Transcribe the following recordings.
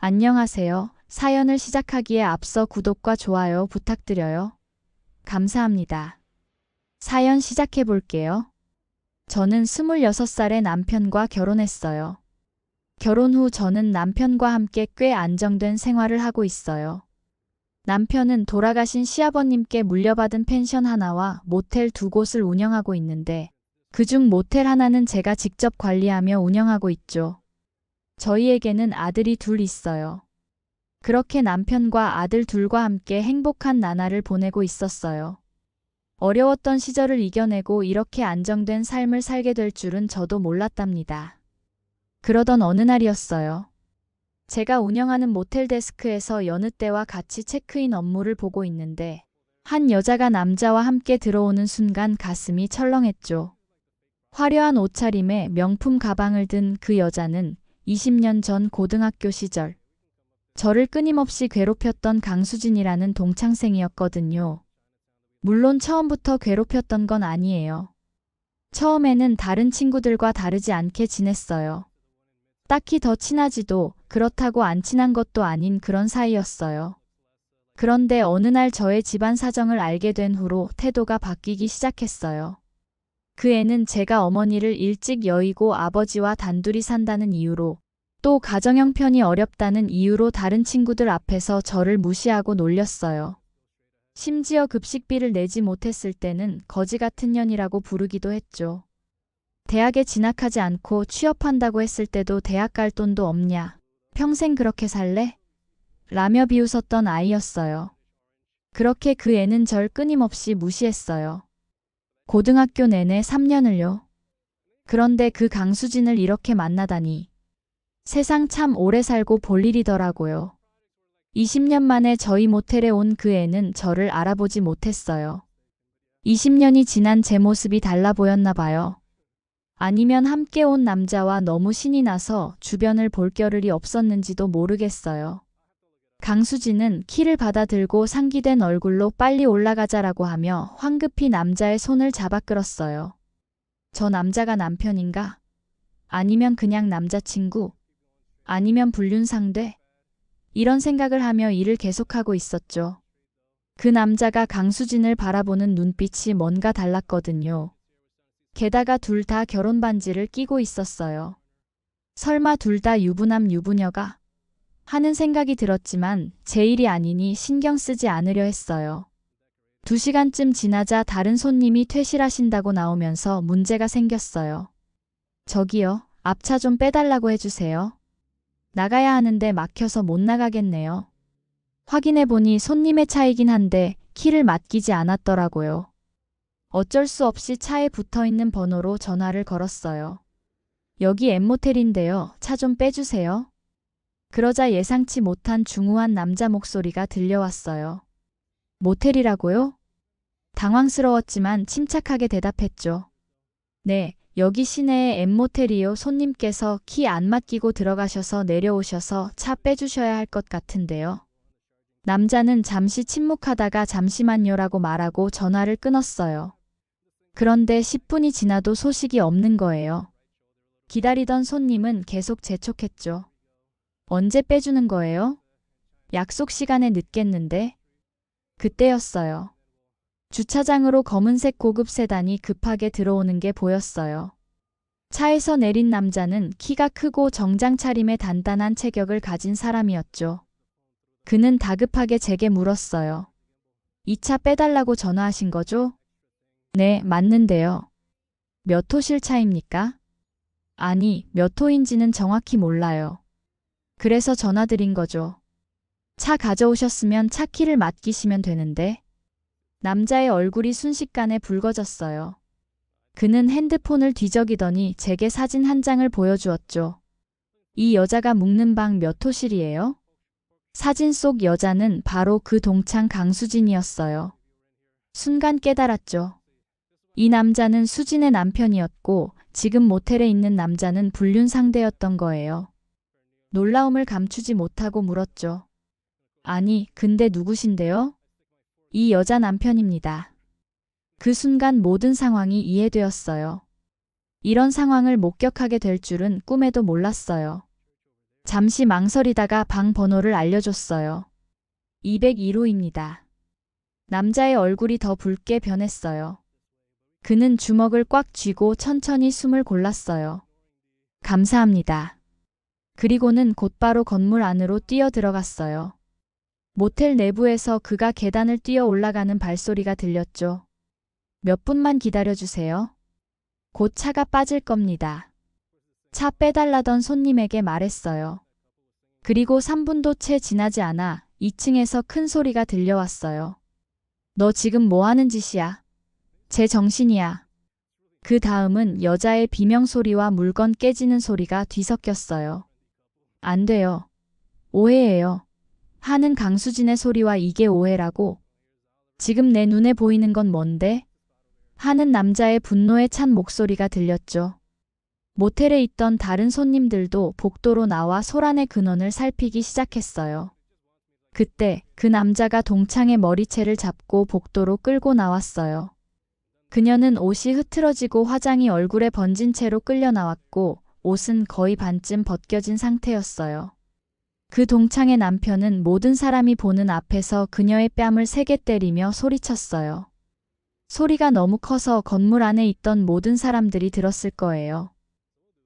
안녕하세요. 사연을 시작하기에 앞서 구독과 좋아요 부탁드려요. 감사합니다. 사연 시작해 볼게요. 저는 26살의 남편과 결혼했어요. 결혼 후 저는 남편과 함께 꽤 안정된 생활을 하고 있어요. 남편은 돌아가신 시아버님께 물려받은 펜션 하나와 모텔 두 곳을 운영하고 있는데 그중 모텔 하나는 제가 직접 관리하며 운영하고 있죠. 저희에게는 아들이 둘 있어요. 그렇게 남편과 아들 둘과 함께 행복한 나날을 보내고 있었어요. 어려웠던 시절을 이겨내고 이렇게 안정된 삶을 살게 될 줄은 저도 몰랐답니다. 그러던 어느 날이었어요. 제가 운영하는 모텔 데스크에서 여느 때와 같이 체크인 업무를 보고 있는데 한 여자가 남자와 함께 들어오는 순간 가슴이 철렁했죠. 화려한 옷차림에 명품 가방을 든 그 여자는 20년 전 고등학교 시절 저를 끊임없이 괴롭혔던 강수진이라는 동창생이었거든요. 물론 처음부터 괴롭혔던 건 아니에요. 처음에는 다른 친구들과 다르지 않게 지냈어요. 딱히 더 친하지도 그렇다고 안 친한 것도 아닌 그런 사이였어요. 그런데 어느 날 저의 집안 사정을 알게 된 후로 태도가 바뀌기 시작했어요. 그 애는 제가 어머니를 일찍 여의고 아버지와 단둘이 산다는 이유로 또 가정 형편이 어렵다는 이유로 다른 친구들 앞에서 저를 무시하고 놀렸어요. 심지어 급식비를 내지 못했을 때는 거지 같은 년이라고 부르기도 했죠. 대학에 진학하지 않고 취업한다고 했을 때도 대학 갈 돈도 없냐. 평생 그렇게 살래? 라며 비웃었던 아이였어요. 그렇게 그 애는 절 끊임없이 무시했어요. 고등학교 내내 3년을요. 그런데 그 강수진을 이렇게 만나다니. 세상 참 오래 살고 볼 일이더라고요. 20년 만에 저희 모텔에 온 그 애는 저를 알아보지 못했어요. 20년이 지난 제 모습이 달라 보였나 봐요. 아니면 함께 온 남자와 너무 신이 나서 주변을 볼 겨를이 없었는지도 모르겠어요. 강수진은 키를 받아들고 상기된 얼굴로 빨리 올라가자라고 하며 황급히 남자의 손을 잡아 끌었어요. 저 남자가 남편인가? 아니면 그냥 남자친구? 아니면 불륜상대? 이런 생각을 하며 일을 계속하고 있었죠. 그 남자가 강수진을 바라보는 눈빛이 뭔가 달랐거든요. 게다가 둘 다 결혼 반지를 끼고 있었어요. 설마 둘 다 유부남 유부녀가? 하는 생각이 들었지만 제 일이 아니니 신경 쓰지 않으려 했어요. 두 시간쯤 지나자 다른 손님이 퇴실하신다고 나오면서 문제가 생겼어요. 저기요, 앞차 좀 빼달라고 해주세요. 나가야 하는데 막혀서 못 나가겠네요. 확인해 보니 손님의 차이긴 한데 키를 맡기지 않았더라고요. 어쩔 수 없이 차에 붙어 있는 번호로 전화를 걸었어요. 여기 엠모텔인데요. 차 좀 빼주세요. 그러자 예상치 못한 중후한 남자 목소리가 들려왔어요. 모텔이라고요? 당황스러웠지만 침착하게 대답했죠. 네, 여기 시내에 엠모텔이요. 손님께서 키 안 맡기고 들어가셔서 내려오셔서 차 빼주셔야 할 것 같은데요. 남자는 잠시 침묵하다가 잠시만요라고 말하고 전화를 끊었어요. 그런데 10분이 지나도 소식이 없는 거예요. 기다리던 손님은 계속 재촉했죠. 언제 빼주는 거예요? 약속 시간에 늦겠는데? 그때였어요. 주차장으로 검은색 고급 세단이 급하게 들어오는 게 보였어요. 차에서 내린 남자는 키가 크고 정장 차림의 단단한 체격을 가진 사람이었죠. 그는 다급하게 제게 물었어요. 이 차 빼달라고 전화하신 거죠? 네, 맞는데요. 몇 호실 차입니까? 아니, 몇 호인지는 정확히 몰라요. 그래서 전화드린 거죠. 차 가져오셨으면 차 키를 맡기시면 되는데. 남자의 얼굴이 순식간에 붉어졌어요. 그는 핸드폰을 뒤적이더니 제게 사진 한 장을 보여주었죠. 이 여자가 묵는 방 몇 호실이에요? 사진 속 여자는 바로 그 동창 강수진이었어요. 순간 깨달았죠. 이 남자는 수진의 남편이었고 지금 모텔에 있는 남자는 불륜 상대였던 거예요. 놀라움을 감추지 못하고 물었죠. 아니, 근데 누구신데요? 이 여자 남편입니다. 그 순간 모든 상황이 이해되었어요. 이런 상황을 목격하게 될 줄은 꿈에도 몰랐어요. 잠시 망설이다가 방 번호를 알려줬어요. 202호입니다. 남자의 얼굴이 더 붉게 변했어요. 그는 주먹을 꽉 쥐고 천천히 숨을 골랐어요. 감사합니다. 그리고는 곧바로 건물 안으로 뛰어 들어갔어요. 모텔 내부에서 그가 계단을 뛰어 올라가는 발소리가 들렸죠. 몇 분만 기다려주세요. 곧 차가 빠질 겁니다. 차 빼달라던 손님에게 말했어요. 그리고 3분도 채 지나지 않아 2층에서 큰 소리가 들려왔어요. 너 지금 뭐 하는 짓이야? 제 정신이야. 그 다음은 여자의 비명소리와 물건 깨지는 소리가 뒤섞였어요. 안 돼요. 오해예요. 하는 강수진의 소리와 이게 오해라고. 지금 내 눈에 보이는 건 뭔데? 하는 남자의 분노에 찬 목소리가 들렸죠. 모텔에 있던 다른 손님들도 복도로 나와 소란의 근원을 살피기 시작했어요. 그때 그 남자가 동창의 머리채를 잡고 복도로 끌고 나왔어요. 그녀는 옷이 흐트러지고 화장이 얼굴에 번진 채로 끌려 나왔고 옷은 거의 반쯤 벗겨진 상태였어요. 그 동창의 남편은 모든 사람이 보는 앞에서 그녀의 뺨을 세게 때리며 소리쳤어요. 소리가 너무 커서 건물 안에 있던 모든 사람들이 들었을 거예요.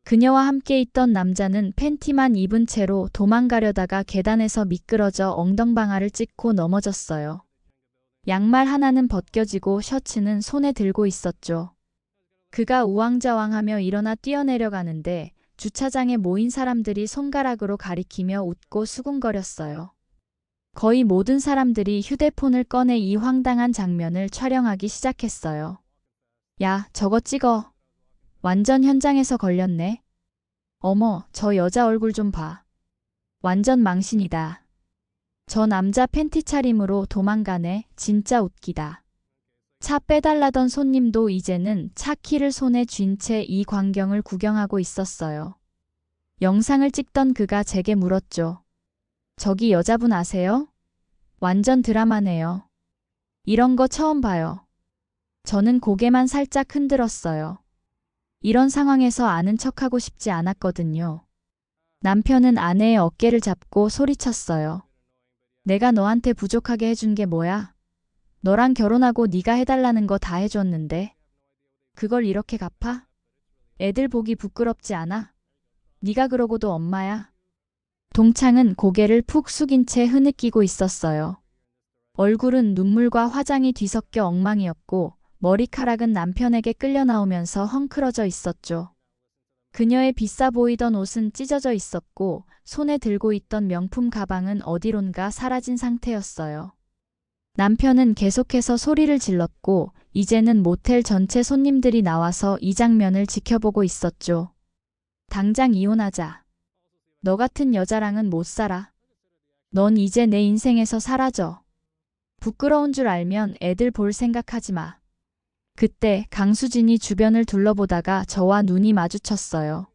그녀와 함께 있던 남자는 팬티만 입은 채로 도망가려다가 계단에서 미끄러져 엉덩방아를 찍고 넘어졌어요. 양말 하나는 벗겨지고 셔츠는 손에 들고 있었죠. 그가 우왕좌왕하며 일어나 뛰어내려가는데 주차장에 모인 사람들이 손가락으로 가리키며 웃고 수군거렸어요. 거의 모든 사람들이 휴대폰을 꺼내 이 황당한 장면을 촬영하기 시작했어요. 야, 저거 찍어. 완전 현장에서 걸렸네. 어머, 저 여자 얼굴 좀 봐. 완전 망신이다. 저 남자 팬티 차림으로 도망가네. 진짜 웃기다. 차 빼달라던 손님도 이제는 차 키를 손에 쥔 채 이 광경을 구경하고 있었어요. 영상을 찍던 그가 제게 물었죠. 저기 여자분 아세요? 완전 드라마네요. 이런 거 처음 봐요. 저는 고개만 살짝 흔들었어요. 이런 상황에서 아는 척하고 싶지 않았거든요. 남편은 아내의 어깨를 잡고 소리쳤어요. 내가 너한테 부족하게 해준 게 뭐야? 너랑 결혼하고 네가 해달라는 거 다 해줬는데. 그걸 이렇게 갚아? 애들 보기 부끄럽지 않아? 네가 그러고도 엄마야. 동창은 고개를 푹 숙인 채 흐느끼고 있었어요. 얼굴은 눈물과 화장이 뒤섞여 엉망이었고 머리카락은 남편에게 끌려 나오면서 헝클어져 있었죠. 그녀의 비싸 보이던 옷은 찢어져 있었고 손에 들고 있던 명품 가방은 어디론가 사라진 상태였어요. 남편은 계속해서 소리를 질렀고 이제는 모텔 전체 손님들이 나와서 이 장면을 지켜보고 있었죠. 당장 이혼하자. 너 같은 여자랑은 못 살아. 넌 이제 내 인생에서 사라져. 부끄러운 줄 알면 애들 볼 생각하지 마. 그때 강수진이 주변을 둘러보다가 저와 눈이 마주쳤어요.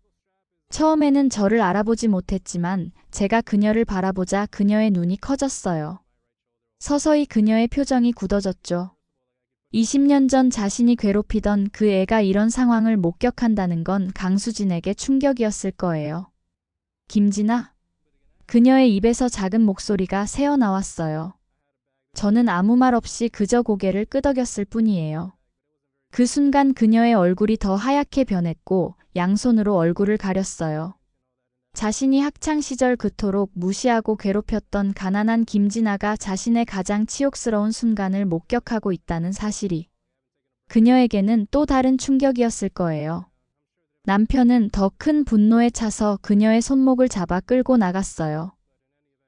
처음에는 저를 알아보지 못했지만 제가 그녀를 바라보자 그녀의 눈이 커졌어요. 서서히 그녀의 표정이 굳어졌죠. 20년 전 자신이 괴롭히던 그 애가 이런 상황을 목격한다는 건 강수진에게 충격이었을 거예요. 김진아? 그녀의 입에서 작은 목소리가 새어나왔어요. 저는 아무 말 없이 그저 고개를 끄덕였을 뿐이에요. 그 순간 그녀의 얼굴이 더 하얗게 변했고 양손으로 얼굴을 가렸어요. 자신이 학창 시절 그토록 무시하고 괴롭혔던 가난한 김진아가 자신의 가장 치욕스러운 순간을 목격하고 있다는 사실이 그녀에게는 또 다른 충격이었을 거예요. 남편은 더 큰 분노에 차서 그녀의 손목을 잡아 끌고 나갔어요.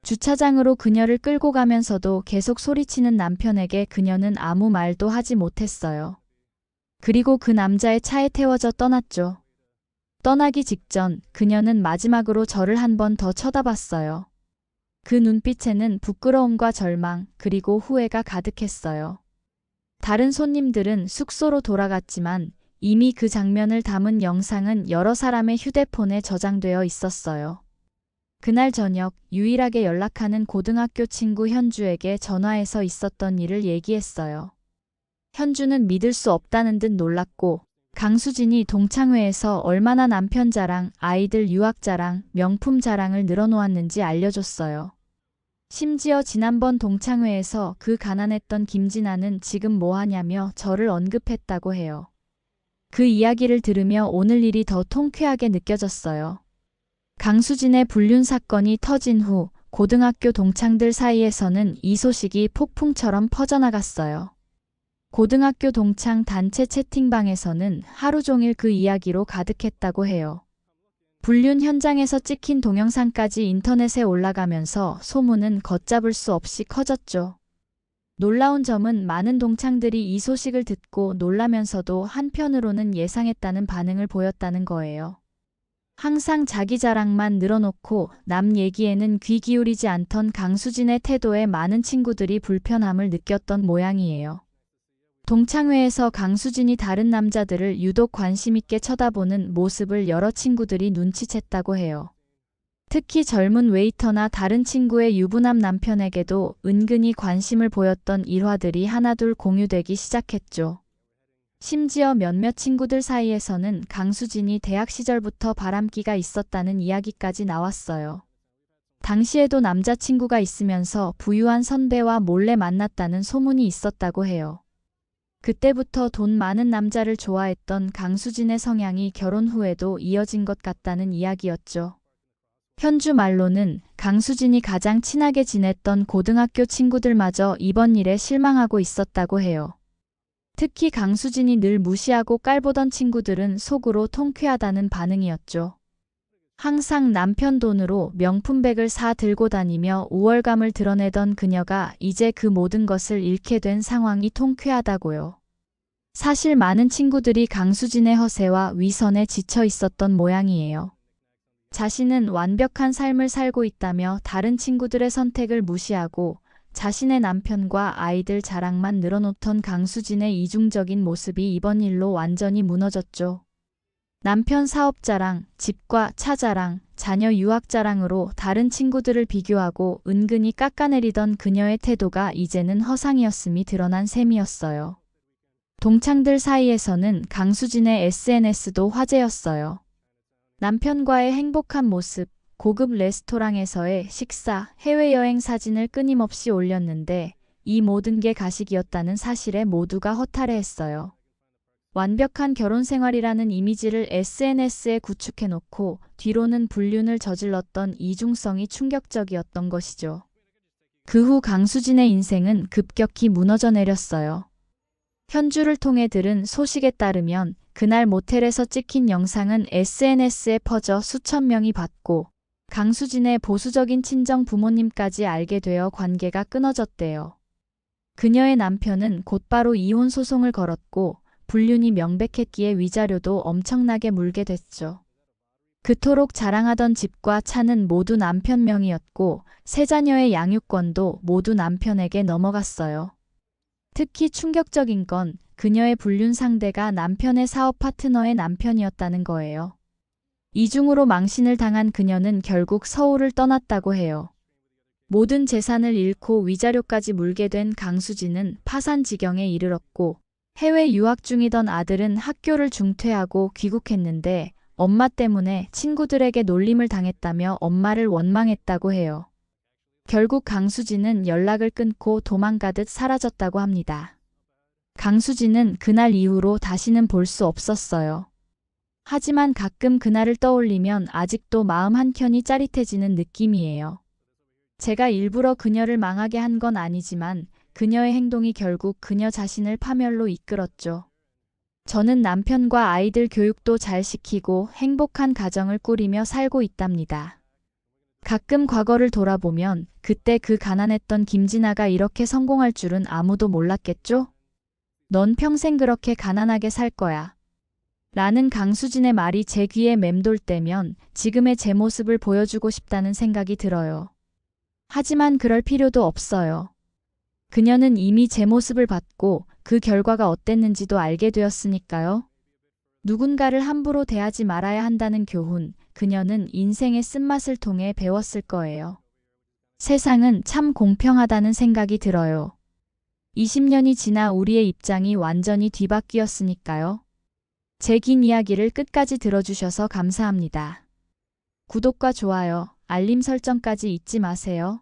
주차장으로 그녀를 끌고 가면서도 계속 소리치는 남편에게 그녀는 아무 말도 하지 못했어요. 그리고 그 남자의 차에 태워져 떠났죠. 떠나기 직전 그녀는 마지막으로 저를 한 번 더 쳐다봤어요. 그 눈빛에는 부끄러움과 절망 그리고 후회가 가득했어요. 다른 손님들은 숙소로 돌아갔지만 이미 그 장면을 담은 영상은 여러 사람의 휴대폰에 저장되어 있었어요. 그날 저녁 유일하게 연락하는 고등학교 친구 현주에게 전화해서 있었던 일을 얘기했어요. 현주는 믿을 수 없다는 듯 놀랐고 강수진이 동창회에서 얼마나 남편 자랑, 아이들 유학 자랑, 명품 자랑을 늘어놓았는지 알려줬어요. 심지어 지난번 동창회에서 그 가난했던 김진아는 지금 뭐하냐며 저를 언급했다고 해요. 그 이야기를 들으며 오늘 일이 더 통쾌하게 느껴졌어요. 강수진의 불륜 사건이 터진 후 고등학교 동창들 사이에서는 이 소식이 폭풍처럼 퍼져나갔어요. 고등학교 동창 단체 채팅방에서는 하루 종일 그 이야기로 가득했다고 해요. 불륜 현장에서 찍힌 동영상까지 인터넷에 올라가면서 소문은 걷잡을 수 없이 커졌죠. 놀라운 점은 많은 동창들이 이 소식을 듣고 놀라면서도 한편으로는 예상했다는 반응을 보였다는 거예요. 항상 자기 자랑만 늘어놓고 남 얘기에는 귀 기울이지 않던 강수진의 태도에 많은 친구들이 불편함을 느꼈던 모양이에요. 동창회에서 강수진이 다른 남자들을 유독 관심 있게 쳐다보는 모습을 여러 친구들이 눈치챘다고 해요. 특히 젊은 웨이터나 다른 친구의 유부남 남편에게도 은근히 관심을 보였던 일화들이 하나둘 공유되기 시작했죠. 심지어 몇몇 친구들 사이에서는 강수진이 대학 시절부터 바람기가 있었다는 이야기까지 나왔어요. 당시에도 남자친구가 있으면서 부유한 선배와 몰래 만났다는 소문이 있었다고 해요. 그때부터 돈 많은 남자를 좋아했던 강수진의 성향이 결혼 후에도 이어진 것 같다는 이야기였죠. 현주 말로는 강수진이 가장 친하게 지냈던 고등학교 친구들마저 이번 일에 실망하고 있었다고 해요. 특히 강수진이 늘 무시하고 깔보던 친구들은 속으로 통쾌하다는 반응이었죠. 항상 남편 돈으로 명품백을 사 들고 다니며 우월감을 드러내던 그녀가 이제 그 모든 것을 잃게 된 상황이 통쾌하다고요. 사실 많은 친구들이 강수진의 허세와 위선에 지쳐 있었던 모양이에요. 자신은 완벽한 삶을 살고 있다며 다른 친구들의 선택을 무시하고 자신의 남편과 아이들 자랑만 늘어놓던 강수진의 이중적인 모습이 이번 일로 완전히 무너졌죠. 남편 사업 자랑, 집과 차 자랑, 자녀 유학 자랑으로 다른 친구들을 비교하고 은근히 깎아내리던 그녀의 태도가 이제는 허상이었음이 드러난 셈이었어요. 동창들 사이에서는 강수진의 SNS도 화제였어요. 남편과의 행복한 모습, 고급 레스토랑에서의 식사, 해외여행 사진을 끊임없이 올렸는데 이 모든 게 가식이었다는 사실에 모두가 허탈해했어요. 완벽한 결혼 생활이라는 이미지를 SNS에 구축해놓고 뒤로는 불륜을 저질렀던 이중성이 충격적이었던 것이죠. 그 후 강수진의 인생은 급격히 무너져 내렸어요. 현주를 통해 들은 소식에 따르면 그날 모텔에서 찍힌 영상은 SNS에 퍼져 수천 명이 봤고 강수진의 보수적인 친정 부모님까지 알게 되어 관계가 끊어졌대요. 그녀의 남편은 곧바로 이혼 소송을 걸었고 불륜이 명백했기에 위자료도 엄청나게 물게 됐죠. 그토록 자랑하던 집과 차는 모두 남편 명이었고 세 자녀의 양육권도 모두 남편에게 넘어갔어요. 특히 충격적인 건 그녀의 불륜 상대가 남편의 사업 파트너의 남편이었다는 거예요. 이중으로 망신을 당한 그녀는 결국 서울을 떠났다고 해요. 모든 재산을 잃고 위자료까지 물게 된 강수진은 파산 지경에 이르렀고 해외 유학 중이던 아들은 학교를 중퇴하고 귀국했는데 엄마 때문에 친구들에게 놀림을 당했다며 엄마를 원망했다고 해요. 결국 강수진은 연락을 끊고 도망가듯 사라졌다고 합니다. 강수진은 그날 이후로 다시는 볼 수 없었어요. 하지만 가끔 그날을 떠올리면 아직도 마음 한켠이 짜릿해지는 느낌이에요. 제가 일부러 그녀를 망하게 한 건 아니지만 그녀의 행동이 결국 그녀 자신을 파멸로 이끌었죠. 저는 남편과 아이들 교육도 잘 시키고 행복한 가정을 꾸리며 살고 있답니다. 가끔 과거를 돌아보면 그때 그 가난했던 김진아가 이렇게 성공할 줄은 아무도 몰랐겠죠? 넌 평생 그렇게 가난하게 살 거야. 라는 강수진의 말이 제 귀에 맴돌 때면 지금의 제 모습을 보여주고 싶다는 생각이 들어요. 하지만 그럴 필요도 없어요. 그녀는 이미 제 모습을 봤고 그 결과가 어땠는지도 알게 되었으니까요. 누군가를 함부로 대하지 말아야 한다는 교훈, 그녀는 인생의 쓴맛을 통해 배웠을 거예요. 세상은 참 공평하다는 생각이 들어요. 20년이 지나 우리의 입장이 완전히 뒤바뀌었으니까요. 제 긴 이야기를 끝까지 들어주셔서 감사합니다. 구독과 좋아요, 알림 설정까지 잊지 마세요.